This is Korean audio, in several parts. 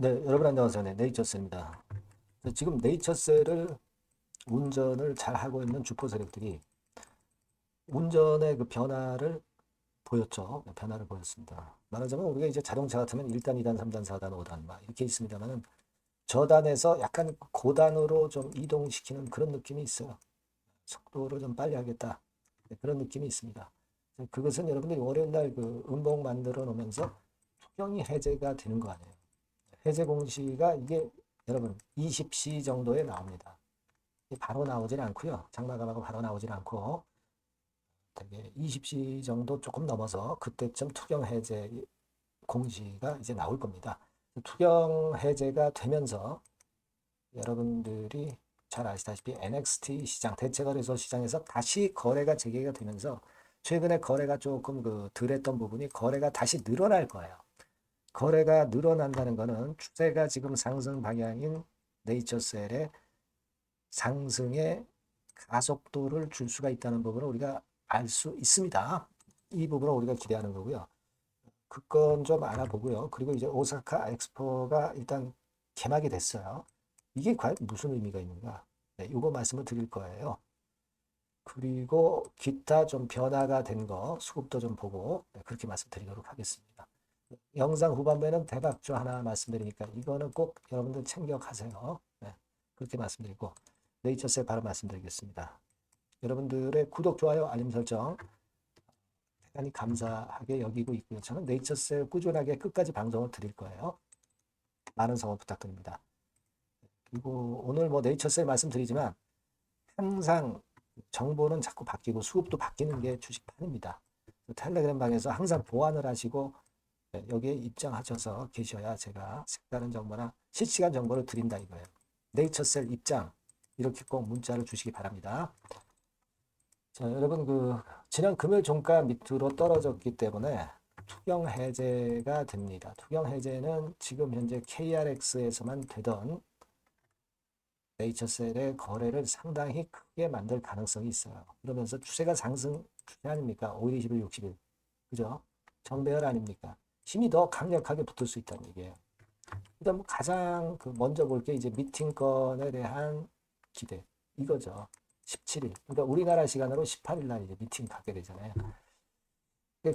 네, 여러분 안녕하세요. 네, 네이처셀입니다. 네, 지금 네이처셀을 운전을 잘 하고 있는 주포 세력들이 운전의 그 변화를 보였죠. 네, 변화를 보였습니다. 말하자면 우리가 이제 자동차 같으면 1단, 2단, 3단, 4단, 5단 막 이렇게 있습니다만은 저단에서 약간 고단으로 좀 이동시키는 그런 느낌이 있어요. 속도를 좀 빨리 하겠다. 네, 그런 느낌이 있습니다. 그것은 여러분들이 월요일 날 그 음봉 만들어 놓으면서 투경이 해제가 되는 거 아니에요. 해제 공시가 이게 여러분 20시 정도에 나옵니다. 바로 나오질 않고요. 장마감하고 바로 나오질 않고 되게 20시 정도 조금 넘어서 그때쯤 투경 해제 공시가 이제 나올 겁니다. 투경 해제가 되면서 여러분들이 잘 아시다시피 NXT 시장 대체거래소 시장에서 다시 거래가 재개가 되면서 최근에 거래가 조금 그 덜했던 부분이 거래가 다시 늘어날 거예요. 거래가 늘어난다는 것은 추세가 지금 상승 방향인 네이처셀의 상승의 가속도를 줄 수가 있다는 부분을 우리가 알 수 있습니다. 이 부분을 우리가 기대하는 거고요. 그건 좀 알아보고요. 그리고 이제 오사카 엑스포가 일단 개막이 됐어요. 이게 과연 무슨 의미가 있는가? 네, 이거 말씀을 드릴 거예요. 그리고 기타 좀 변화가 된 거 수급도 좀 보고 네, 그렇게 말씀드리도록 하겠습니다. 영상 후반부에는 대박조 하나 말씀드리니까 이거는 꼭 여러분들 챙겨 가세요. 네, 그렇게 말씀드리고 네이처셀 바로 말씀드리겠습니다. 여러분들의 구독, 좋아요, 알림 설정 대단히 감사하게 여기고 있고요. 저는 네이처셀 꾸준하게 끝까지 방송을 드릴 거예요. 많은 성원 부탁드립니다. 그리고 오늘 뭐 네이처셀 말씀드리지만 항상 정보는 자꾸 바뀌고 수급도 바뀌는 게 주식판입니다. 텔레그램 방에서 항상 보완을 하시고 네, 여기에 입장하셔서 계셔야 제가 색다른 정보나 실시간 정보를 드린다 이거예요. 네이처셀 입장 이렇게 꼭 문자를 주시기 바랍니다. 자, 여러분 그 지난 금요일 종가 밑으로 떨어졌기 때문에 투경 해제가 됩니다. 투경 해제는 지금 현재 KRX에서만 되던 네이처셀의 거래를 상당히 크게 만들 가능성이 있어요. 그러면서 추세가 상승 추세 아닙니까? 5일, 20일, 60일. 그죠? 정배열 아닙니까? 힘이 더 강력하게 붙을 수 있다는 얘기예요. 일단 뭐 가장 그 먼저 볼 게 이제 미팅 건에 대한 기대 이거죠. 17일. 그러니까 우리나라 시간으로 18일 날 이제 미팅 갖게 되잖아요.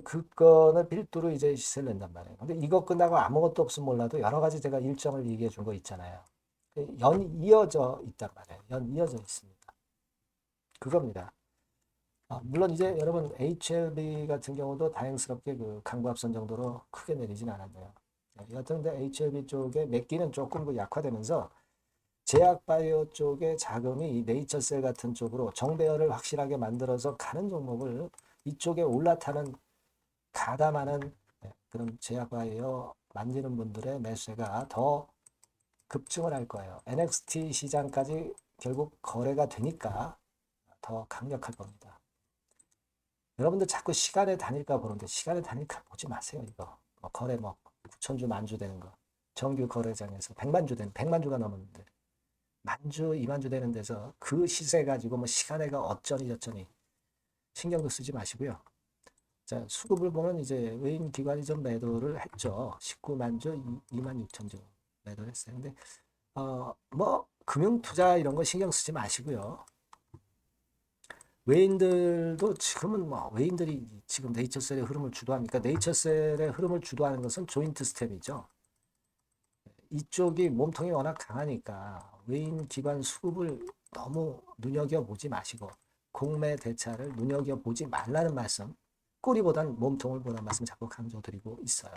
그 건을 필두로 이제 시세를 낸단 말이에요. 근데 이거 끝나고 아무것도 없으면 몰라도 여러 가지 제가 일정을 얘기해 준 거 있잖아요. 연 이어져 있단 말이에요. 연 이어져 있습니다. 그겁니다. 아, 물론 이제 여러분 HLB 같은 경우도 다행스럽게 그 강보합선 정도로 크게 내리진 않았네요. 네, 여하튼 근데 HLB 쪽에 몇 끼는 조금 그 약화되면서 제약바이오 쪽의 자금이 이 네이처셀 같은 쪽으로 정배열을 확실하게 만들어서 가는 종목을 이쪽에 올라타는 가담하는 네, 그런 제약바이오 만지는 분들의 매수가 더 급증을 할 거예요. NXT 시장까지 결국 거래가 되니까 더 강력할 겁니다. 여러분들 자꾸 시간에 다닐까 보는데 시간에 다닐까 보지 마세요. 이거 뭐 거래 뭐 9천 주, 만주 되는 거 정규 거래장에서 100만 주 되는 100만 주가 넘었는데 만 주, 2만 주 되는 데서 그 시세 가지고 뭐 시간에가 어쩌니 저쩌니 신경도 쓰지 마시고요. 자 수급을 보면 이제 외인 기관이 좀 매도를 했죠. 19만 주, 2만 6천 주 매도를 했어요. 근데 어 뭐 금융 투자 이런 거 신경 쓰지 마시고요. 외인들도 지금은 뭐 외인들이 지금 네이처셀의 흐름을 주도합니까? 네이처셀의 흐름을 주도하는 것은 조인트 스텝이죠. 이쪽이 몸통이 워낙 강하니까 외인 기관 수급을 너무 눈여겨보지 마시고 공매 대차를 눈여겨보지 말라는 말씀 꼬리보단 몸통을 보는 말씀 자꾸 강조드리고 있어요.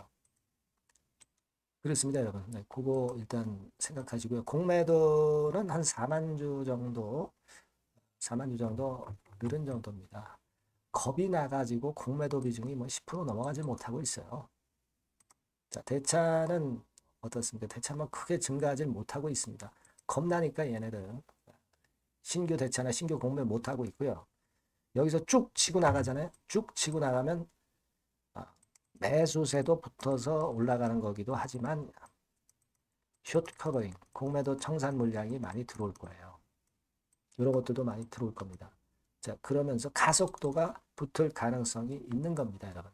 그렇습니다, 여러분. 네, 그거 일단 생각하시고요. 공매도는 한 4만 주 정도, 4만 주 정도 늘은 정도입니다. 겁이 나가지고 공매도 비중이 뭐 10% 넘어가지 못하고 있어요. 자, 대차는 어떻습니까? 대차는 뭐 크게 증가하지 못하고 있습니다. 겁나니까 얘네들은 신규 대차나 신규 공매 못하고 있고요. 여기서 쭉 치고 나가잖아요. 쭉 치고 나가면 매수세도 붙어서 올라가는 거기도 하지만 숏 커버링, 공매도 청산 물량이 많이 들어올 거예요. 이런 것들도 많이 들어올 겁니다. 자, 그러면서 가속도가 붙을 가능성이 있는 겁니다, 여러분.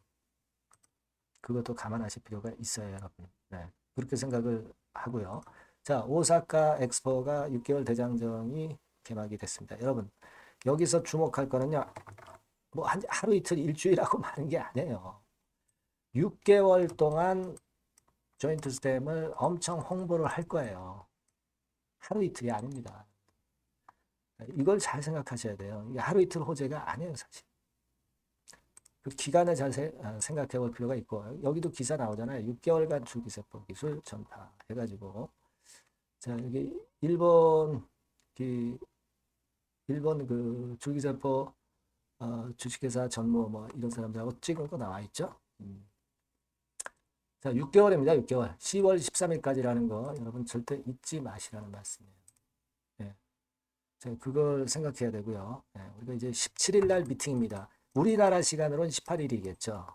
그것도 감안하실 필요가 있어요, 여러분. 네. 그렇게 생각을 하고요. 자, 오사카 엑스포가 6개월 대장정이 개막이 됐습니다. 여러분, 여기서 주목할 거는요. 뭐 한, 하루 이틀 일주일하고 많은 게 아니에요. 6개월 동안 조인트 스템을 엄청 홍보를 할 거예요. 하루 이틀이 아닙니다. 이걸 잘 생각하셔야 돼요. 이게 하루 이틀 호재가 아니에요, 사실. 그 기간을 잘 세- 아, 생각해 볼 필요가 있고, 여기도 기사 나오잖아요. 6개월간 줄기세포 기술 전파 해가지고. 자, 여기 일본, 그, 일본 그 줄기세포 어, 주식회사 전무 뭐 이런 사람들하고 찍은 거 나와 있죠. 음. 자, 6개월입니다. 6개월. 10월 13일까지라는 거 여러분 절대 잊지 마시라는 말씀이에요. 예. 자, 그걸 생각해야 되고요. 예, 우리가 이제 17일 날 미팅입니다. 우리나라 시간으로는 18일이겠죠.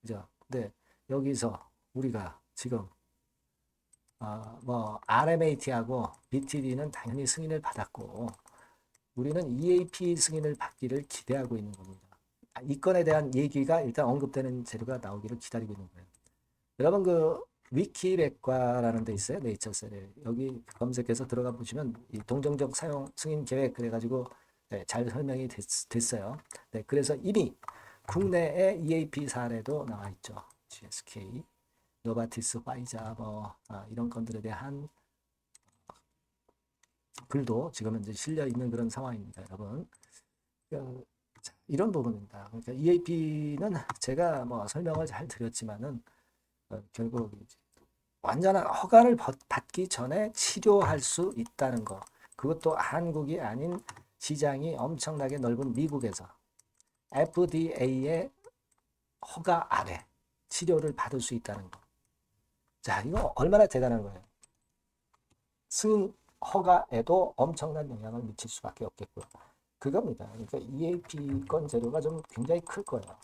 그죠? 근데 여기서 우리가 지금 어, 뭐 RMAT하고 BTD는 당연히 승인을 받았고 우리는 EAP 승인을 받기를 기대하고 있는 겁니다. 아, 이 건에 대한 얘기가 일단 언급되는 재료가 나오기를 기다리고 있는 거예요. 여러분 그 위키백과라는 데 있어요. 네이처셀에 여기 검색해서 들어가 보시면 이 동정적 사용 승인 계획 그래가지고 네, 잘 설명이 됐, 어요 네, 그래서 이미 국내에 EAP 사례도 나와 있죠. GSK, 노바티스, 파이자 뭐 아, 이런 건들에 대한 글도 지금 현재 실려 있는 그런 상황입니다, 여러분. 그, 자, 이런 부분입니다. 그러니까 EAP는 제가 뭐 설명을 잘 드렸지만은 어, 결국 이제 완전한 허가를 받- 받기 전에 치료할 수 있다는 거. 그것도 한국이 아닌 시장이 엄청나게 넓은 미국에서 FDA의 허가 아래 치료를 받을 수 있다는 거. 자, 이거 얼마나 대단한 거예요. 승인 허가에도 엄청난 영향을 미칠 수밖에 없겠고요. 그겁니다. 그러니까 EAP 건 재료가 좀 굉장히 클 거예요.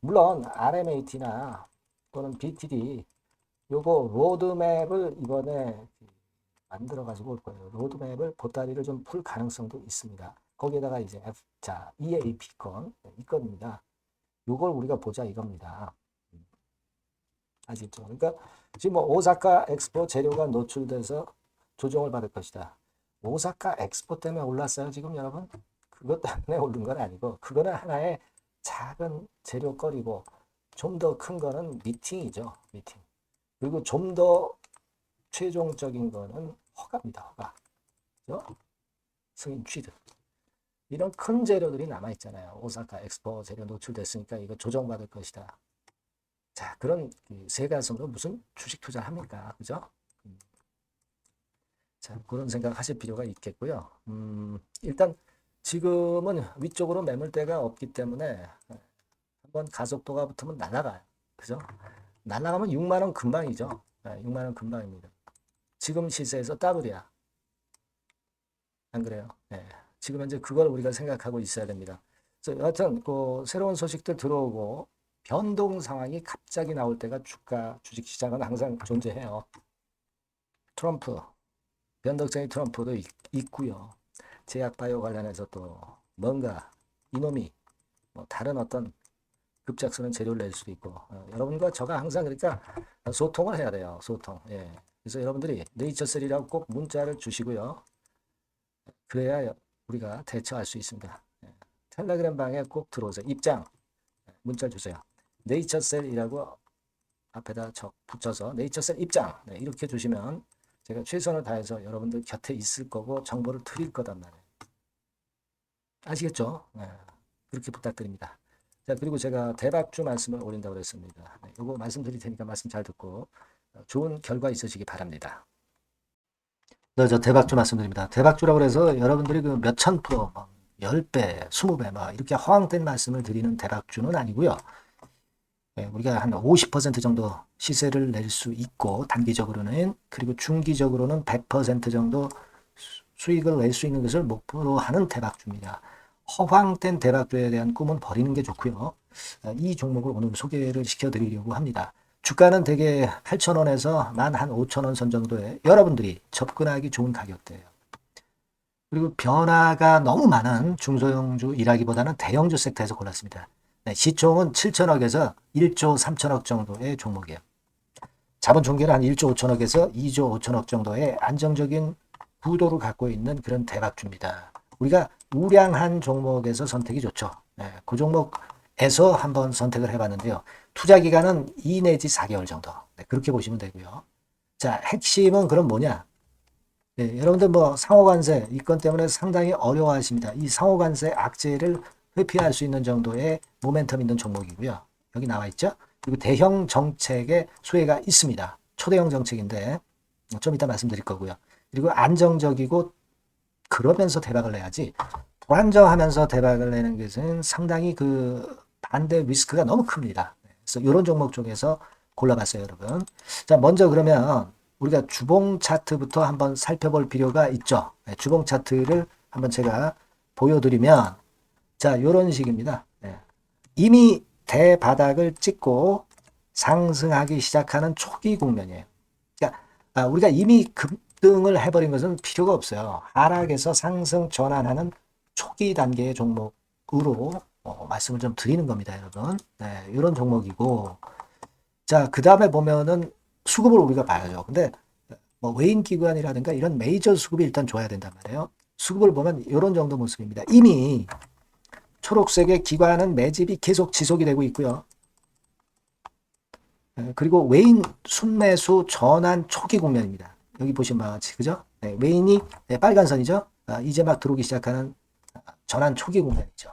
물론 RMAT나 또는 BTD 요거 로드맵을 이번에 만들어 가지고 올 거예요. 로드맵을 보따리를 좀 풀 가능성도 있습니다. 거기에다가 이제 F, 자 EAP 건 네, 이 건입니다. 요걸 우리가 보자 이겁니다. 아시죠? 그러니까 지금 뭐 오사카 엑스포 재료가 노출돼서 조정을 받을 것이다. 오사카 엑스포 때문에 올랐어요, 지금 여러분? 그것 때문에 오른 건 아니고, 그거는 하나의 작은 재료거리고, 좀 더 큰 거는 미팅이죠, 미팅. 그리고 좀 더 최종적인 거는 허가입니다, 허가. 그죠? 승인 취득. 이런 큰 재료들이 남아있잖아요. 오사카 엑스포 재료 노출됐으니까 이거 조정받을 것이다. 자, 그런 새 가슴으로 무슨 주식 투자를 합니까? 그죠? 자, 그런 생각 하실 필요가 있겠고요. 음, 일단 지금은 위쪽으로 매물대가 없기 때문에 한번 가속도가 붙으면 날아가요. 그죠? 날아가면 6만 원 금방이죠. 네, 6만 원 금방입니다. 지금 시세에서 더블이야. 안 그래요? 네. 지금 현재 그걸 우리가 생각하고 있어야 됩니다. 그래서 여하튼 그 새로운 소식들 들어오고 변동 상황이 갑자기 나올 때가 주가 주식 시장은 항상 존재해요. 트럼프 변덕쟁이 트럼프도 있, 있고요. 제약바이오 관련해서 또 뭔가 이놈이 뭐 다른 어떤 급작스러운 재료를 낼 수도 있고 어, 여러분과 저가 항상 그러니까 소통을 해야 돼요. 소통. 예. 그래서 여러분들이 네이처셀이라고 꼭 문자를 주시고요. 그래야 우리가 대처할 수 있습니다. 예. 텔레그램 방에 꼭 들어오세요. 입장 문자 주세요. 네이처셀이라고 앞에다 적 붙여서 네이처셀 입장 네, 이렇게 주시면 제가 최선을 다해서 여러분들 곁에 있을 거고 정보를 드릴 거단 말이에요. 아시겠죠? 네, 그렇게 부탁드립니다. 자 그리고 제가 대박주 말씀을 올린다고 그랬습니다. 네, 이거 말씀드릴 테니까 말씀 잘 듣고 좋은 결과 있으시기 바랍니다. 네, 저 대박주 말씀드립니다. 대박주라고 해서 여러분들이 그 몇천 프로, 뭐 10배, 20배, 뭐 이렇게 허황된 말씀을 드리는 대박주는 아니고요. 네, 우리가 한 50% 정도 시세를 낼 수 있고 단기적으로는 그리고 중기적으로는 100% 정도 수익을 낼 수 있는 것을 목표로 하는 대박주입니다. 허황된 대박주에 대한 꿈은 버리는 게 좋고요. 이 종목을 오늘 소개를 시켜드리려고 합니다. 주가는 대개 8,000원에서 만 한 5,000원 선 정도에 여러분들이 접근하기 좋은 가격대예요. 그리고 변화가 너무 많은 중소형주 일하기보다는 대형주 섹터에서 골랐습니다. 네, 시총은 7천억에서 1조 3천억 정도의 종목이에요. 자본 총계는 한 1조 5천억에서 2조 5천억 정도의 안정적인 구도를 갖고 있는 그런 대박주입니다. 우리가 우량한 종목에서 선택이 좋죠. 네, 그 종목에서 한번 선택을 해봤는데요. 투자 기간은 2 내지 4개월 정도. 네, 그렇게 보시면 되고요. 자, 핵심은 그럼 뭐냐? 네, 여러분들 뭐 상호관세 이건 때문에 상당히 어려워하십니다. 이 상호관세 악재를 회피할 수 있는 정도의 모멘텀 있는 종목이고요. 여기 나와 있죠? 그리고 대형 정책의 수혜가 있습니다. 초대형 정책인데 좀 이따 말씀드릴 거고요. 그리고 안정적이고 그러면서 대박을 내야지 불안정하면서 대박을 내는 것은 상당히 그 반대 리스크가 너무 큽니다. 그래서 이런 종목 중에서 골라봤어요, 여러분. 자, 먼저 그러면 우리가 주봉 차트부터 한번 살펴볼 필요가 있죠. 네, 주봉 차트를 한번 제가 보여드리면 자, 이런 식입니다. 네. 이미 대바닥을 찍고 상승하기 시작하는 초기 국면이에요. 그러니까 아, 우리가 이미 급등을 해버린 것은 필요가 없어요. 하락에서 상승 전환하는 초기 단계의 종목으로 어, 말씀을 좀 드리는 겁니다, 여러분. 네, 이런 종목이고 자, 그 다음에 보면은 수급을 우리가 봐야죠. 근데 뭐 외인 기관이라든가 이런 메이저 수급이 일단 줘야 된단 말이에요. 수급을 보면 이런 정도 모습입니다. 이미 초록색의 기관은 매집이 계속 지속이 되고 있고요. 예, 그리고 외인 순매수 전환 초기 국면입니다. 여기 보시면 같이 그죠? 네, 외인이 네, 빨간 선이죠. 아, 이제 막 들어오기 시작하는 전환 초기 국면이죠.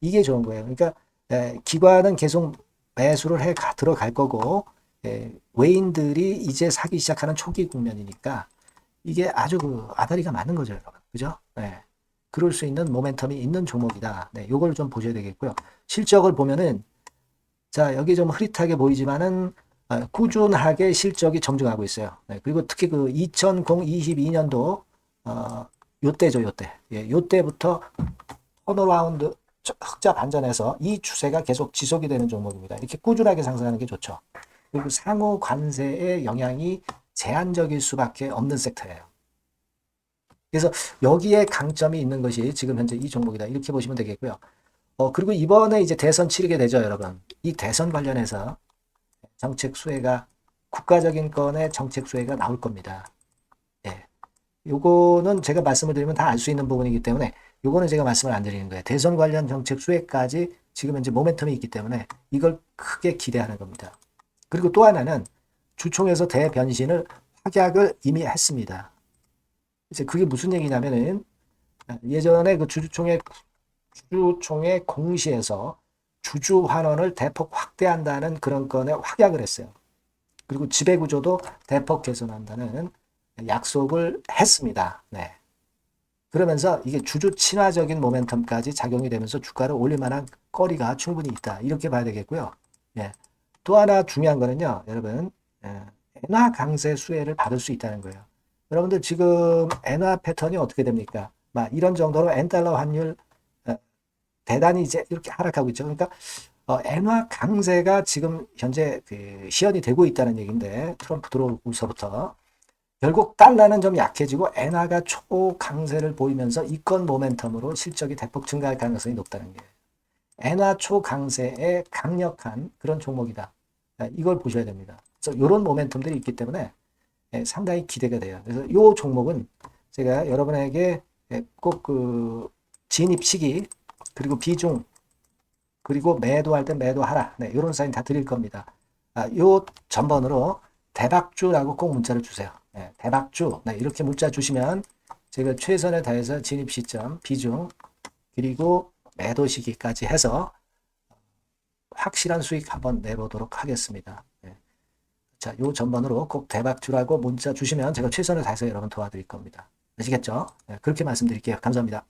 이게 좋은 거예요. 그러니까 예, 기관은 계속 매수를 해 가, 들어갈 거고 예, 외인들이 이제 사기 시작하는 초기 국면이니까 이게 아주 그 아다리가 맞는 거죠, 여러분. 그죠? 네. 그럴 수 있는 모멘텀이 있는 종목이다. 네, 요걸 좀 보셔야 되겠고요. 실적을 보면은 자, 여기 좀 흐릿하게 보이지만은 아, 꾸준하게 실적이 점증하고 있어요. 네, 그리고 특히 그 2022년도 어, 요때죠, 요때. 예, 요때부터 턴어라운드 흑자 반전해서 이 추세가 계속 지속이 되는 종목입니다. 이렇게 꾸준하게 상승하는 게 좋죠. 그리고 상호 관세의 영향이 제한적일 수밖에 없는 섹터예요. 그래서 여기에 강점이 있는 것이 지금 현재 이 종목이다. 이렇게 보시면 되겠고요. 어, 그리고 이번에 이제 대선 치르게 되죠, 여러분. 이 대선 관련해서 정책 수혜가 국가적인 건의 정책 수혜가 나올 겁니다. 예. 요거는 제가 말씀을 드리면 다 알 수 있는 부분이기 때문에 요거는 제가 말씀을 안 드리는 거예요. 대선 관련 정책 수혜까지 지금 현재 모멘텀이 있기 때문에 이걸 크게 기대하는 겁니다. 그리고 또 하나는 주총에서 대변신을 확약을 이미 했습니다. 이제 그게 무슨 얘기냐면은 예전에 그 주주총회 주주총회 공시에서 주주 환원을 대폭 확대한다는 그런 건에 확약을 했어요. 그리고 지배 구조도 대폭 개선한다는 약속을 했습니다. 네. 그러면서 이게 주주 친화적인 모멘텀까지 작용이 되면서 주가를 올릴 만한 거리가 충분히 있다. 이렇게 봐야 되겠고요. 예. 또 하나 중요한 거는요, 여러분, 예. 엔화 강세 수혜를 받을 수 있다는 거예요. 여러분들 지금 엔화 패턴이 어떻게 됩니까? 막 이런 정도로 엔달러 환율 어, 대단히 이제 이렇게 하락하고 있죠. 그러니까 어, 엔화 강세가 지금 현재 그 시연이 되고 있다는 얘기인데 트럼프 들어오고서부터 결국 달러는 좀 약해지고 엔화가 초강세를 보이면서 이건 모멘텀으로 실적이 대폭 증가할 가능성이 높다는 게 엔화 초강세의 강력한 그런 종목이다. 네, 이걸 보셔야 됩니다. 그래서 이런 모멘텀들이 있기 때문에 예, 상당히 기대가 돼요. 그래서 이 종목은 제가 여러분에게 예, 꼭그 진입 시기 그리고 비중 그리고 매도할 때 매도하라 네, 이런 사인 다 드릴 겁니다. 아, 요 전번으로 대박주라고 꼭 문자를 주세요. 네, 대박주 네, 이렇게 문자 주시면 제가 최선을 다해서 진입 시점 비중 그리고 매도 시기까지 해서 확실한 수익 한번 내보도록 하겠습니다. 네. 자, 요 전번으로 꼭 대박 주라고 문자 주시면 제가 최선을 다해서 여러분 도와드릴 겁니다. 아시겠죠? 네, 그렇게 말씀드릴게요. 감사합니다.